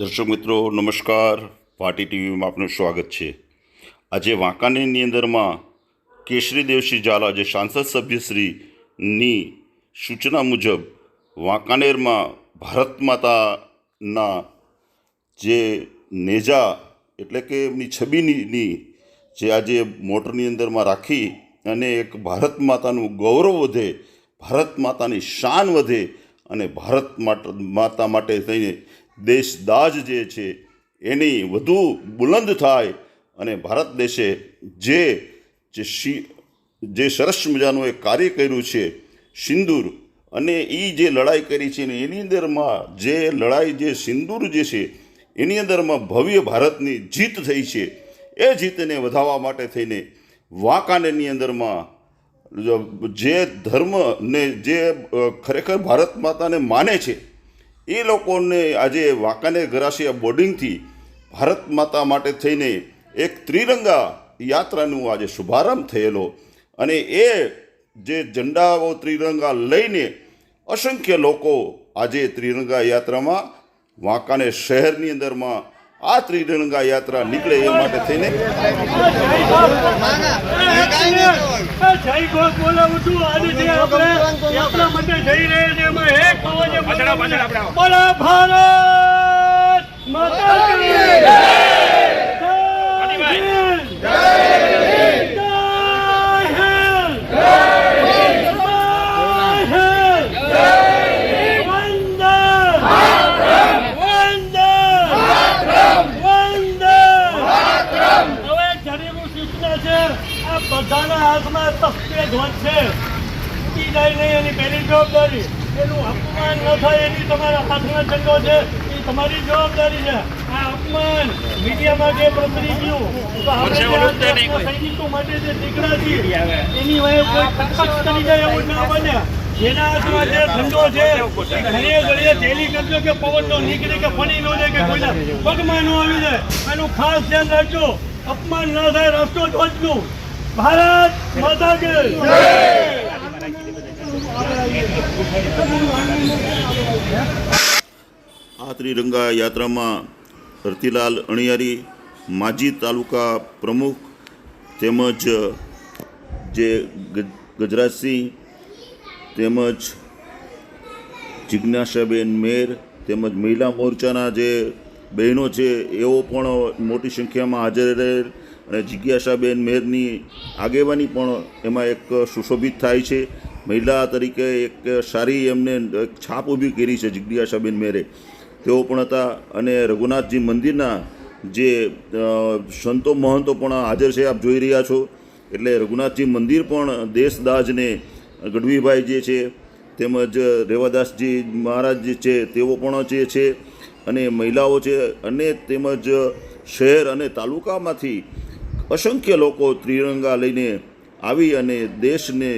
દર્શક મિત્રો, નમસ્કાર. પાર્ટી ટીવીમાં આપનું સ્વાગત છે. આજે વાંકાનેરની અંદરમાં કેશરી દેવસિંહ ઝાલા, જે સાંસદ સભ્યશ્રીની સૂચના મુજબ વાંકાનેરમાં ભારત માતાના જે નેજા એટલે કે એમની છબીની જે આજે મોટરની અંદરમાં રાખી અને એક ભારત માતાનું ગૌરવ વધે, ભારત માતાની શાન વધે અને ભારત માતા માટે થઈને દેશ દાજ જે છે, એની વધુ બુલંદ થાય અને ભારત દેશે જે જે સરસ મજાનું એક કાર્ય કર્યું છે, સિંદૂર અને એ જે લડાઈ કરી છે ને એની અંદરમાં જે લડાઈ જે સિંદૂર જે છે, એની અંદરમાં ભવ્ય ભારતની જીત થઈ છે, એ જીતને વધાવવા માટે થઈને વાંકાનેરની અંદરમાં જે ધર્મને જે ખરેખર ભારત માતાને માને છે એ લોકોને આજે વાંકાનેર ગરાસિયા બોર્ડિંગથી ભારત માતા માટે થઈને એક ત્રિરંગા યાત્રાનું આજે શુભારંભ થયેલો. અને એ જે ઝંડાઓ ત્રિરંગા લઈને અસંખ્ય લોકો આજે ત્રિરંગા યાત્રામાં વાંકાને શહેરની અંદરમાં આ ત્રિરંગા યાત્રા નીકળે એ માટે થઈને જય ગોપ બોલાવું છું આજે જે આપણે આપણા માટે જઈ રહ્યા છે એમાં એક અવાજે બોલાવું છું. બોલો ભારત માતા કી જય હિન્દ! જય હિન્દ! જય હિન્દ! વંદે! વંદે! વંદે! હવે જરૂરી સૂચના છે આ બધાના હાથમાં તસ્તે ધ્વજ છે ઉડી જાય નહીં એની પહેલી જવાબદારી. એનું અપમાન ન થાય એની તમારા હાથમાં ઝંડો છે એ તમારી જવાબદારી છે. આ અપમાન મીડિયામાં જે પ્રસરી ગયું તો આપણે સૈનિકો માટે જે દીકરા છીએ એની વયે કોઈ ખટખટ કરી જાય એવું ના બને. જેના હાથમાં જે ઝંડો છે થેલી કરજો કે પવન નો નીકળે કે ફણી નો જાય કે કોઈના પગમાં ન આવી જાય. એનું ખાસ ધ્યાન રાખજો. અપમાન ન થાય રાષ્ટ્રધ્વજનું ભારત માતા કે આ ત્રિરંગા યાત્રામાં ધરતીલાલ અણિયારી, માજી તાલુકા પ્રમુખ તેમજ જે ગજ- ગજરાજસિંહ તેમજ જિજ્ઞાસાબેન મેર તેમજ મહિલા મોરચાના જે બહેનો છે, એઓ પણ મોટી સંખ્યામાં હાજર રહેલ અને જિજ્ઞાસાબેન મેરની આગેવાની પણ એમાં એક સુશોભિત થાય છે. મહિલા તરીકે એક સારી એમને એક છાપ ઊભી કરી છે જિજ્ઞાસાબેન મેરે. તેઓ પણ હતા અને રઘુનાથજી મંદિરના જે સંતો મહંતો પણ હાજર છે, આપ જોઈ રહ્યા છો. એટલે રઘુનાથજી મંદિર પણ દેશદાજને ગઢવીભાઈ જે છે, તેમજ રેવાદાસજી મહારાજ જે છે, તેઓ પણ જે છે અને મહિલાઓ છે અને તેમજ શહેર અને તાલુકામાંથી અસંખ્ય લોકો ત્રિરંગા લઈને આવી અને દેશને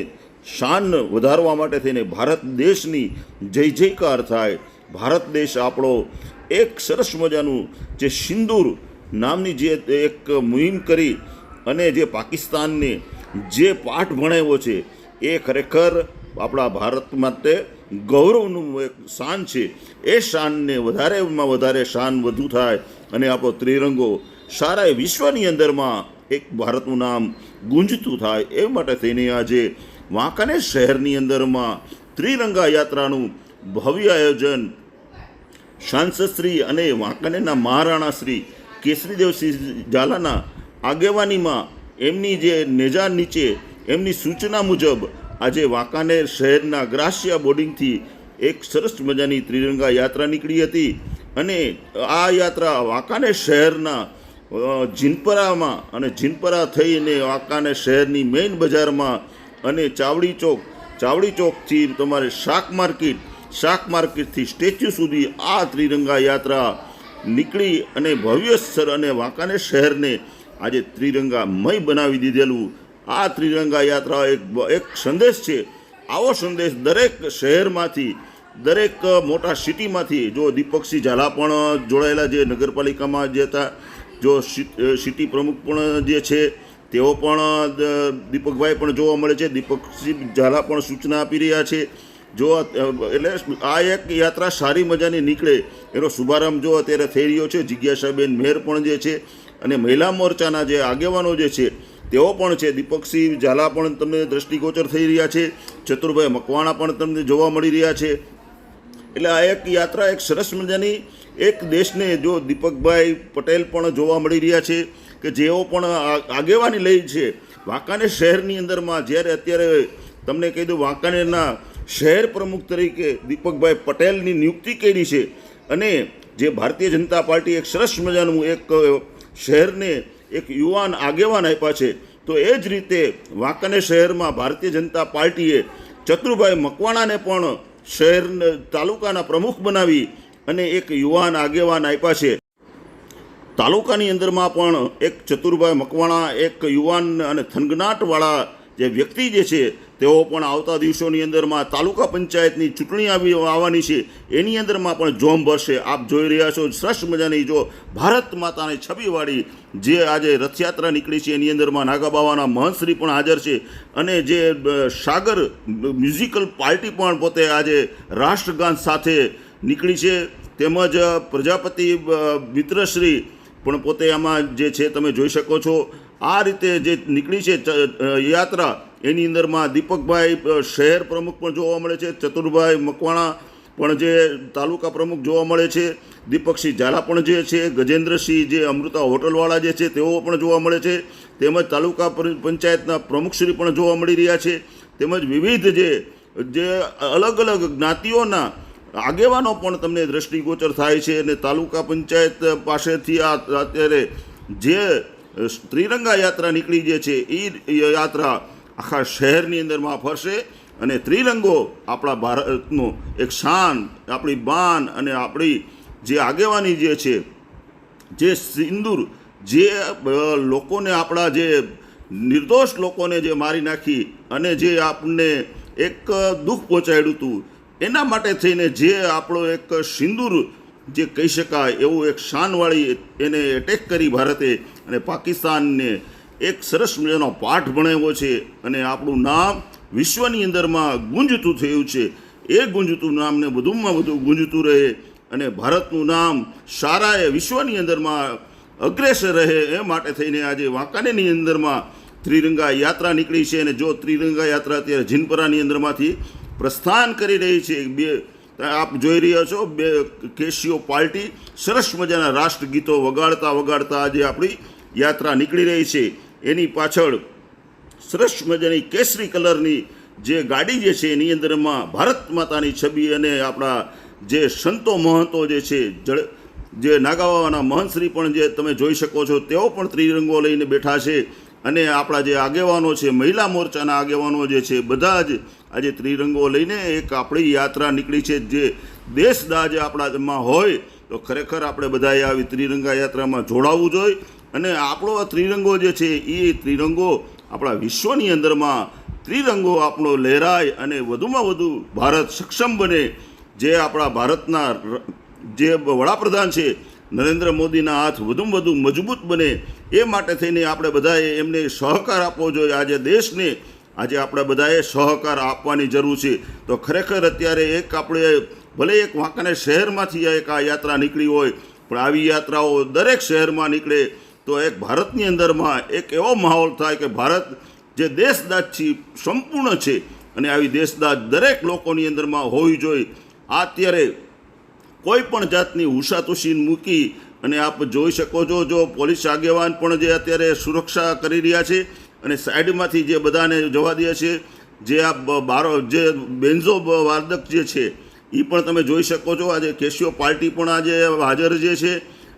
શાન વધારવા માટે થઈને ભારત દેશની જય જયકાર થાય. ભારત દેશ આપણો એક સરસ મજાનું જે સિંદૂર નામની જે એક મુહિમ કરી અને જે પાકિસ્તાનને જે પાઠ ભણાવ્યો છે, એ ખરેખર આપણા ભારત માટે ગૌરવનું એક શાન છે. એ શાનને વધારેમાં વધારે શાન વધુ થાય અને આપણો ત્રિરંગો સારા વિશ્વની અંદરમાં એક ભારતનું નામ ગુંજતું થાય. એ માટે થઈને આજે વાંકાનેર શહેરની અંદરમાં ત્રિરંગા યાત્રાનું ભવ્ય આયોજન સાંસદશ્રી અને વાંકાનેરના મહારાણા શ્રી કેસરીદેવસિંહ ઝાલાના આગેવાનીમાં એમની જે નેજા નીચે એમની સૂચના મુજબ આજે વાંકાનેર શહેરના ગ્રાસિયા બોર્ડિંગથી એક સરસ મજાની ત્રિરંગા યાત્રા નીકળી હતી અને આ યાત્રા વાંકાનેર શહેરના જીનપરામાં અને જીનપરા થઈને વાંકાનેર શહેરની મેઇન બજારમાં અને ચાવડી ચોક, ચાવડી ચોકથી તમારે શાક માર્કેટ, શાક માર્કેટથી સ્ટેચ્યુ સુધી આ ત્રિરંગા યાત્રા નીકળી અને ભવ્ય સર અને વાંકાને શહેરને આજે ત્રિરંગામય બનાવી દીધેલું. આ ત્રિરંગા યાત્રા એક એક સંદેશ છે. આવો સંદેશ દરેક શહેરમાંથી, દરેક મોટા સિટીમાંથી. જો દીપકસિંહ ઝાલા પણ જોડાયેલા જે નગરપાલિકામાં જે હતા, જો સિટી પ્રમુખ પણ જે છે તેઓ પણ દીપકભાઈ પણ જોવા મળે છે. દીપકસિંહ ઝાલા પણ સૂચના આપી રહ્યા છે. જો એટલે આ એક યાત્રા સારી મજાની નીકળે એનો શુભારંભ જો અત્યારે થઈ રહ્યો છે. જિજ્ઞાસાબેન મેર પણ જે છે અને મહિલા મોરચાના જે આગેવાનો જે છે, તેઓ પણ છે. દીપકસિંહ ઝાલા પણ તમને દ્રષ્ટિગોચર થઈ રહ્યા છે. ચતુરભાઈ મકવાણા પણ તમને જોવા મળી રહ્યા છે. એટલે આ એક યાત્રા એક સરસ મજાની એક દેશને જો દીપકભાઈ પટેલ પણ જોવા મળી રહ્યા છે કે જેઓ પણ આગેવાની લઈ છે, વાંકાનેર શહેરની અંદરમાં જ્યારે અત્યારે તમને કહી દઉં વાંકાનેરના શહેર પ્રમુખ તરીકે દીપકભાઈ પટેલની નિયુક્તિ કરી છે અને જે ભારતીય જનતા પાર્ટી એક સરસ મજાનું એક શહેરને એક યુવાન આગેવાન આપ્યા છે, તો એ જ રીતે વાંકાનેર શહેરમાં ભારતીય જનતા પાર્ટીએ ચતુરભાઈ મકવાણાને પણ શહેર તાલુકાના પ્રમુખ બનાવી અને એક યુવાન આગેવાન આપ્યા છે. તાલુકાની અંદરમાં પણ એક ચતુરભાઈ મકવાણા, એક યુવાન અને થનગનાટવાળા જે વ્યક્તિ જે છે, તેઓ પણ આવતા દિવસોની અંદરમાં તાલુકા પંચાયતની ચૂંટણી આવી આવવાની છે. એની અંદરમાં પણ જોમ ભરશે. આપ જોઈ રહ્યા છો, સરસ મજાની જો ભારત માતાની છબીવાળી જે આજે રથયાત્રા નીકળી છે, એની અંદરમાં નાગાબાવાના મહંતશ્રી પણ હાજર છે અને જે સાગર મ્યુઝિકલ પાર્ટી પણ પોતે આજે રાષ્ટ્રગાન સાથે નીકળી છે. તેમજ પ્રજાપતિ મિત્રશ્રી પણ પોતે આમાં જે છે તમે જોઈ શકો છો. આ રીતે જે નીકળી છે યાત્રા, એની અંદરમાં દીપકભાઈ શહેર પ્રમુખ પણ જોવા મળે છે. ચતુરભાઈ મકવાણા પણ જે તાલુકા પ્રમુખ જોવા મળે છે. દીપકસિંહ ઝાલા પણ જે છે, ગજેન્દ્રસિંહ જે અમૃતા હોટલવાળા જે છે, તેઓ પણ જોવા મળે છે. તેમજ તાલુકા પંચાયતના પ્રમુખશ્રી પણ જોવા મળી રહ્યા છે. તેમજ વિવિધ જે જે અલગ અલગ જ્ઞાતિઓના આગેવાનો પણ તમને દ્રષ્ટિગોચર થાય છે અને તાલુકા પંચાયત પાસેથી આ અત્યારે જે ત્રિરંગા યાત્રા નીકળી જે છે એ યાત્રા આખા શહેરની અંદરમાં ફરશે અને ત્રિરંગો આપણા ભારતનો એક શાન, આપણી બાન અને આપણી જે આગેવાની જે છે, જે સિંદૂર, જે લોકોને આપણા જે નિર્દોષ લોકોને જે મારી નાખી અને જે આપણને એક દુઃખ પહોંચાડ્યું હતું એના માટે થઈને જે આપણો એક સિંદૂર જે કહી શકાય એવું એક શાનવાળી એને એટેક કરી ભારતે અને પાકિસ્તાનને એક સરસ મજાનો પાઠ ભણાવ્યો છે અને આપણું નામ વિશ્વની અંદરમાં ગુંજતું થયું છે. એ ગુંજતું નામને વધુમાં વધુ ગુંજતું રહે અને ભારતનું નામ સારાએ વિશ્વની અંદરમાં અગ્રેસર રહે એ માટે થઈને આજે વાંકાનેરની અંદરમાં ત્રિરંગા યાત્રા નીકળી છે અને જો ત્રિરંગા યાત્રા અત્યારે જીનપરાની અંદરમાંથી પ્રસ્થાન કરી રહી છે. બે, આપ જોઈ રહ્યા છો, બે કેશિયો પાર્ટી સરસ મજાના રાષ્ટ્રગીતો વગાડતા વગાડતા આજે આપણી યાત્રા નીકળી રહી છે. એની પાછળ સરસ મજાની કેસરી કલરની જે ગાડી જે છે, એની અંદરમાં ભારત માતાની છબી અને આપણા જે સંતો મહંતો જે છે, જળ, જે નાગાવાના મહંતશ્રી પણ જે તમે જોઈ શકો છો, તેઓ પણ ત્રિરંગો લઈને બેઠા છે. અને આપણા જે આગેવાનો છે, મહિલા મોરચાના આગેવાનો જે છે, બધા જ આજે ત્રિરંગો લઈને એક આપણી યાત્રા નીકળી છે. જે દેશદાજ આપણામાં હોય, તો ખરેખર આપણે બધાએ આવી ત્રિરંગા યાત્રામાં જોડાવવું જોઈએ. અને આપણો આ ત્રિરંગો જે છે, એ ત્રિરંગો આપણા વિશ્વની અંદરમાં ત્રિરંગો આપણો લહેરાય અને વધુમાં વધુ ભારત સક્ષમ બને. જે આપણા ભારતના જે વડાપ્રધાન છે નરેન્દ્ર મોદીના હાથ વધુમાં વધુ મજબૂત બને એ માટે થઈને આપણે બધાએ એમને સહકાર આપવો જોઈએ. આજે દેશને આજે આપણે બધાએ સહકાર આપવાની જરૂર છે. તો ખરેખર અત્યારે એક આપણે ભલે એક વાંકાને શહેરમાંથી એક આ યાત્રા નીકળી હોય, પણ આવી યાત્રાઓ દરેક શહેરમાં નીકળે તો એક ભારતની અંદરમાં એક એવો માહોલ થાય કે ભારત જે દેશદાજથી સંપૂર્ણ છે અને આવી દેશદાજ દરેક લોકોની અંદરમાં હોવી જોઈએ. અત્યારે કોઈ પણ જાતની હુસાતુસી મૂકી અને આપ જોઈ શકો છો, જો પોલીસ આગેવાન પણ જે અત્યારે સુરક્ષા કરી રહ્યા છે અને સાઈડમાંથી જે બધાને જવા દે છે, જે આ બારો, જે બેન્ઝો વાર્દક જે છે એ પણ તમે જોઈ શકો છો, આજે કેશિયો પાર્ટી પણ આજે હાજર જે છે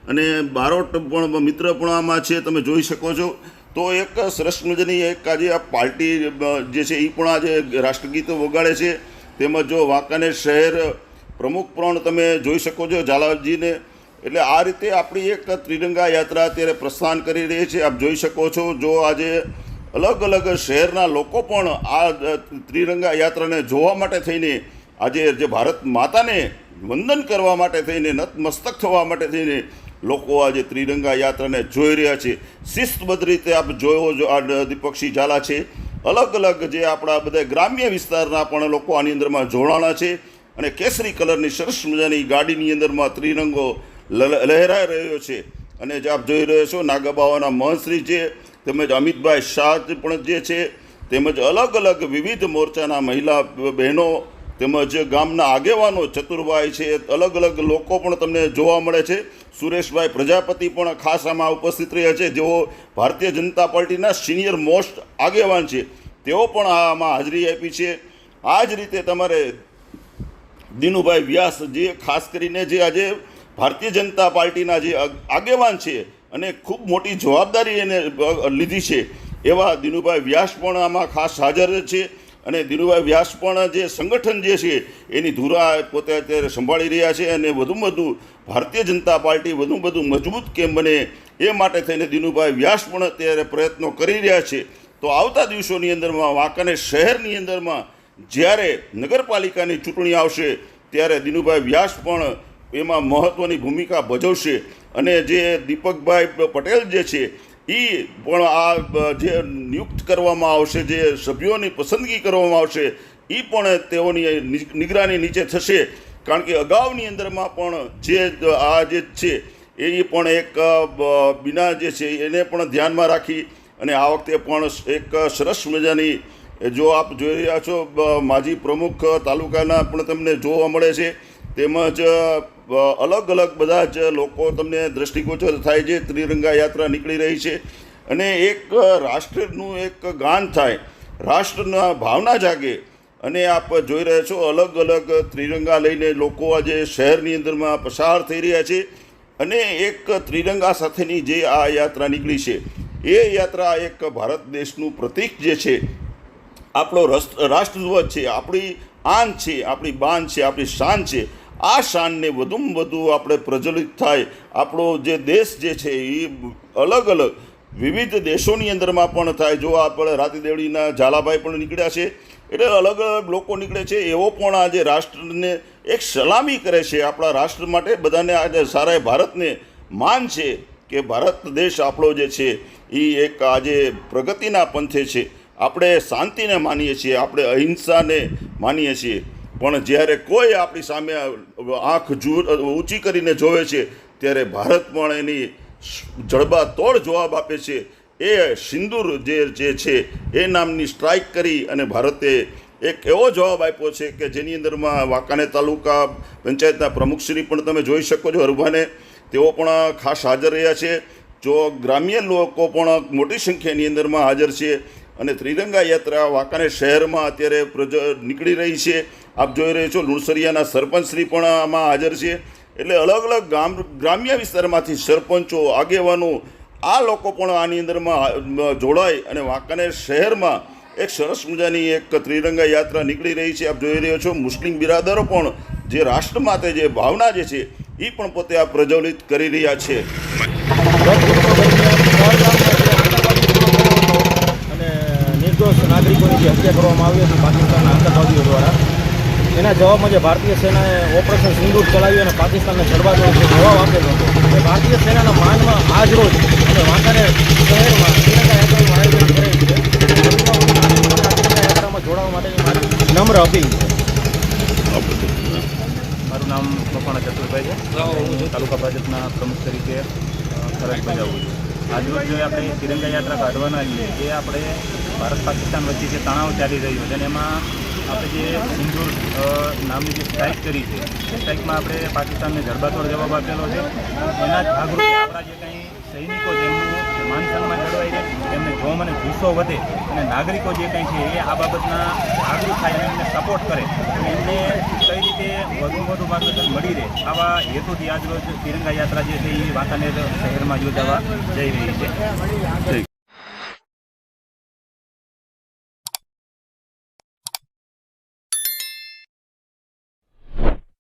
અને બારોટ પણ મિત્ર પણ આમાં છે, તમે જોઈ શકો છો. તો એક સરસ મજાની એક આજે આ પાર્ટી જે છે એ પણ આજે રાષ્ટ્રગીતો વગાડે છે. તેમજ જો વાંકાનેર શહેર પ્રમુખ પ્રણ તમે જોઈ શકો છો ઝાલાજીને એટલે આ રીતે આપણી એક ત્રિરંગા યાત્રા અત્યારે પ્રસ્થાન કરી રહી છે. આપ જોઈ શકો છો, જો આજે અલગ અલગ શહેરના લોકો પણ આ ત્રિરંગા યાત્રાને જોવા માટે થઈને, આજે જે ભારત માતાને વંદન કરવા માટે થઈને, નતમસ્તક થવા માટે થઈને લોકો આજે ત્રિરંગા યાત્રાને જોઈ રહ્યા છે. શિસ્તબદ્ધ રીતે આપ જોયો આ દીપકસિંહ ઝાલા છે. અલગ અલગ જે આપણા બધા ગ્રામ્ય વિસ્તારના પણ લોકો આની અંદરમાં જોડાણા છે. અને કેસરી કલરની સરસ મજાની ગાડીની અંદરમાં ત્રિરંગો લહેરાઈ રહ્યો છે. અને જે આપ જોઈ રહ્યો છો, નાગાબાવાના મહંશ્રી છે, તેમજ અમિતભાઈ શાહ પણ જે છે, તેમજ અલગ અલગ વિવિધ મોરચાના મહિલા બહેનો, તેમજ ગામના આગેવાનો, ચતુરભાઈ છે, અલગ અલગ લોકો પણ તમને જોવા મળે છે. સુરેશભાઈ પ્રજાપતિ પણ ખાસ આમાં ઉપસ્થિત રહ્યા છે. જેઓ ભારતીય જનતા પાર્ટીના સિનિયર મોસ્ટ આગેવાન છે. તેઓ પણ આમાં હાજરી આપી છે. આ જ રીતે તમારે દિનુભાઈ વ્યાસ જે, ખાસ કરીને જે આજે ભારતીય જનતા પાર્ટીના જે આગેવાન છે અને ખૂબ મોટી જવાબદારી એને લીધી છે, એવા દિનુભાઈ વ્યાસ પણ આમાં ખાસ હાજર છે અને દિનુભાઈ વ્યાસ પણ જે સંગઠન જે છે એની ધુરા પોતે અત્યારે સંભાળી રહ્યા છે અને વધુમાં વધુ ભારતીય જનતા પાર્ટી વધુ વધુ મજબૂત કેમ બને એ માટે થઈને દિનુભાઈ વ્યાસ પણ અત્યારે પ્રયત્નો કરી રહ્યા છે. તો આવતા દિવસોની અંદરમાં વાંકાને શહેરની અંદરમાં જ્યારે નગરપાલિકાની ચૂંટણી આવશે, ત્યારે દિનુભાઈ વ્યાસ પણ એમાં મહત્ત્વની ભૂમિકા ભજવશે. અને જે દીપકભાઈ પટેલ જે છે એ પણ આ જે નિયુક્ત કરવામાં આવશે, જે સભ્યોની પસંદગી કરવામાં આવશે એ પણ તેઓની નિગરાની નીચે થશે. કારણ કે અગાઉની અંદરમાં પણ જે આ જે છે, એ પણ એક બિના જે છે, એને પણ ધ્યાનમાં રાખી અને આ વખતે પણ એક સરસ મજાની જો આપ જોઈ રહ્યા છો માજી પ્રમુખ તાલુકાના પણ તમને જોવા મળે છે. તેમજ અલગ અલગ બધા જ લોકો તમને દ્રષ્ટિગોચર થાય છે. ત્રિરંગા યાત્રા નીકળી રહી છે. અને એક રાષ્ટ્રનું એક ગાન થાય. રાષ્ટ્રના ભાવના જાગે. અને આપ જોઈ રહ્યા છો, અલગ અલગ ત્રિરંગા લઈને લોકો આજે શહેરની અંદરમાં પસાર થઈ રહ્યા છે. અને એક ત્રિરંગા સાથેની જે આ યાત્રા નીકળી છે, એ યાત્રા એક ભારત દેશનું પ્રતીક જે છે આપણો રાષ્ટ્રધ્વજ છે, આપણી આન છે, આપણી બાન છે, આપણી શાન છે. આ શાનને વધુમાં વધુ આપણે પ્રજ્વલિત થાય. આપણો જે દેશ જે છે એ અલગ અલગ વિવિધ દેશોની અંદરમાં પણ થાય. જો આપણે રાતીદેવડીના ઝાલાભાઈ પણ નીકળ્યા છે, એટલે અલગ અલગ લોકો નીકળે છે. એવો પણ આજે રાષ્ટ્રને એક સલામી કરે છે. આપણા રાષ્ટ્ર માટે બધાને આજે સારા ભારતને માન છે કે ભારત દેશ આપણો જે છે એ એક આજે પ્રગતિના પંથે છે. આપણે શાંતિને માનીએ છીએ, આપણે અહિંસાને માનીએ છીએ. પણ જ્યારે કોઈ આપણી સામે આંખ જૂર, ઊંચી કરીને જોવે છે, ત્યારે ભારત પણ એની જડબાતોડ જવાબ આપે છે. એ સિંદૂર જે જે છે, એ નામની સ્ટ્રાઇક કરી અને ભારતે એક એવો જવાબ આપ્યો છે કે જેની અંદરમાં વાંકાને તાલુકા પંચાયતના પ્રમુખશ્રી પણ તમે જોઈ શકો છો, હરભાને. તેઓ પણ ખાસ હાજર રહ્યા છે. જો ગ્રામ્ય લોકો પણ મોટી સંખ્યાની અંદરમાં હાજર છે અને ત્રિરંગા યાત્રા વાંકાનેર શહેરમાં અત્યારે પ્રજ, નીકળી રહી છે. આપ જોઈ રહ્યો છો, લુણસરિયાના સરપંચશ્રી પણ આમાં હાજર છે. એટલે અલગ અલગ ગામ, ગ્રામ્ય વિસ્તારમાંથી સરપંચો, આગેવાનો, આ લોકો પણ આની અંદરમાં જોડાય અને વાંકાનેર શહેરમાં એક સરસ મજાની એક ત્રિરંગા યાત્રા નીકળી રહી છે. આપ જોઈ રહ્યો છો, મુસ્લિમ બિરાદરો પણ જે રાષ્ટ્ર માટે જે ભાવના જે છે એ પણ પોતે આ પ્રજ્વલિત કરી રહ્યા છે અને નિર્દોષ નાગરિકોની જે હત્યા કરવામાં આવી હતી પાકિસ્તાનના આતંકવાદીઓ દ્વારા. એના જવાબમાં જે ભારતીય સેનાએ ઓપરેશન સિંદૂર ચલાવ્યું અને પાકિસ્તાનને જડબાનો જે જવાબ આપેલો હતો. એ ભારતીય સેનાના માનમાં આજ રોજ અને વાંકાનેર શહેરમાં શ્રીલંકા યાત્રાનું આયોજન કરેલ છે. યાત્રામાં જોડાવા માટેની મારી નમ્ર અપીલ છે. મારું નામ મકવાણા ચતુરભાઈ છે. હું તાલુકા ભાજપના પ્રમુખ તરીકે ફરજ બજાવું છું. આજરોજ જે આપણે તિરંગા યાત્રા કાઢવાના છીએ, એ આપણે ભારત પાકિસ્તાન વચ્ચે જે તણાવ ચાલી રહ્યો છે અને એમાં આપણે જે સિંદૂર નામની જે સ્ટ્રાઇક કરી છે, એ સ્ટ્રાઇકમાં આપણે પાકિસ્તાનને જડબાતોડ જવાબ આપેલો છે. એના જ ભાગરૂપે આપણા જે કંઈ સૈનિકો જેમનું માન સન્માન જળવાઈ રહે, એમને જોમ અને ગુસ્સો વધે અને નાગરિકો જે કંઈ છે, એ આ બાબતના જાગૃત થાય અને એમને સપોર્ટ કરે એમને કઈ રીતે વધુ વધુ માર્ગદર્શન મળી રહે આવા હેતુથી આજરોજ તિરંગા યાત્રા જે છે, એ વાંકાનેર શહેરમાં યોજાવા જઈ રહી છે.